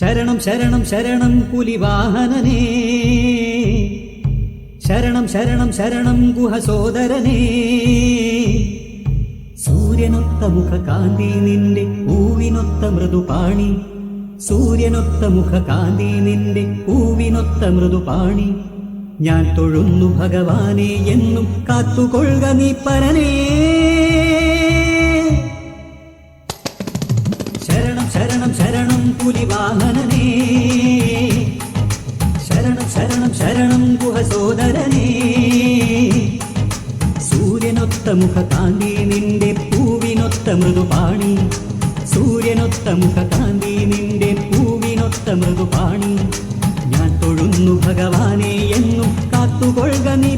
ശരണം ശരണം ശരണം പുലിവാഹനനേ. ശരണം ശരണം ശരണം ഗുഹസോദരനേ. സൂര്യനൊത്ത മുഖകാന്തി നിന്റെ പൂവിനൊത്ത മൃദുപാണി സൂര്യനൊത്ത മുഖകാന്തി നിന്റെ പൂവിനൊത്ത മൃദുപാണി ഞാൻ തൊഴുന്നു ഭഗവാനെ എന്നും കാത്തുകൊള്ളുക നീ പരനേ. ശരണം ശരണം ഗുഹ ഗുഹസോദരനേ സൂര്യനൊത്ത മുഖകാന്തി നിന്റെ പൂവിനൊത്ത മൃദുപാണി സൂര്യനൊത്ത മുഖകാന്തി നിന്റെ പൂവിനൊത്ത മൃദുപാണി ഞാൻ തൊഴുന്നു ഭഗവാനെ എന്നും കാത്തുകൊള്ളുക നീ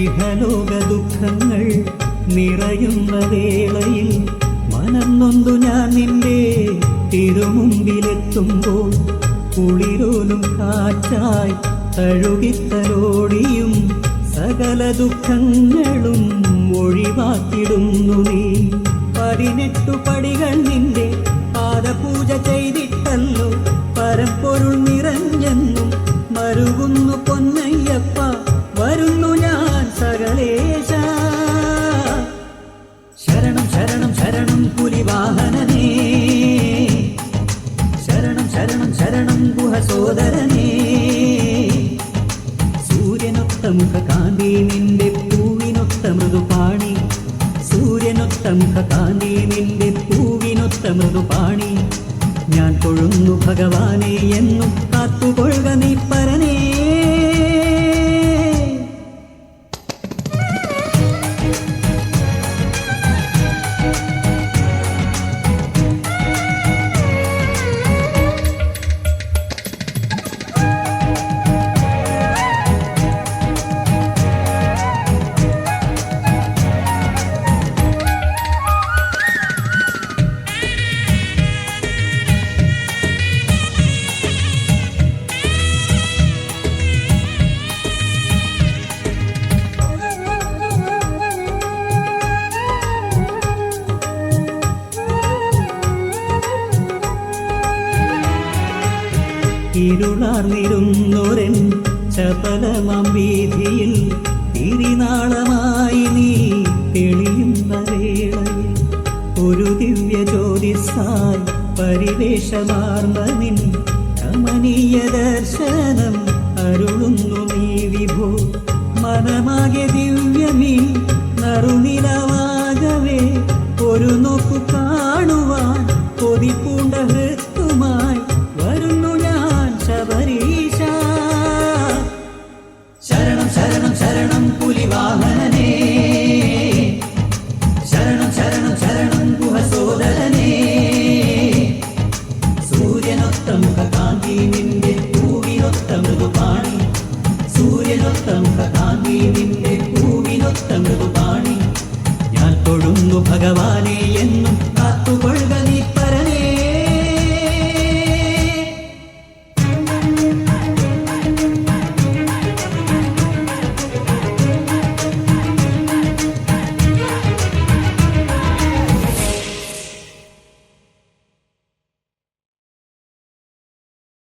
ഇഹലോക ദുഃഖങ്ങൾ നിറയുന്ന വേളയിൽ മനം ഞാൻ നിന്റെ തിരുമുമ്പിലെത്തുമ്പോൾ കുളിരോലും കാറ്റായി തഴുകിത്തലോടിയും സകല ദുഃഖങ്ങളും ഒഴിവാക്കിടുന്നു നീ. പതിനെട്ടു പടികൾ നിന്റെ പാദപൂജ ചെയ്തിട്ടല്ലോ ഗുഹസോദരനേ സൂര്യനൊത്ത മുഖകാന്തി നിന്റെ പൂവിനൊത്ത മൃദുപാണി സൂര്യനൊത്ത മുഖകാന്തി നിന്റെ പൂവിനൊത്ത മൃദുപാണി ഞാൻ തൊഴുന്നു ഭഗവാനെ എന്നും കാത്തുകൊള്ളുക നീ പരനേ. ഇരുളാർന്നിരുന്നൊരൻ ചപലമാം വീതിയിൽ തിരിനാളമായി നീ വേളയിൽ ഒരു ദിവ്യ ജ്യോതിസായി പരിവേഷമാർന്ന നിൻ കമനീയ ദർശനം അരുളുന്നു നീ വിഭോ. മനമാകെ ദിവ്യമീ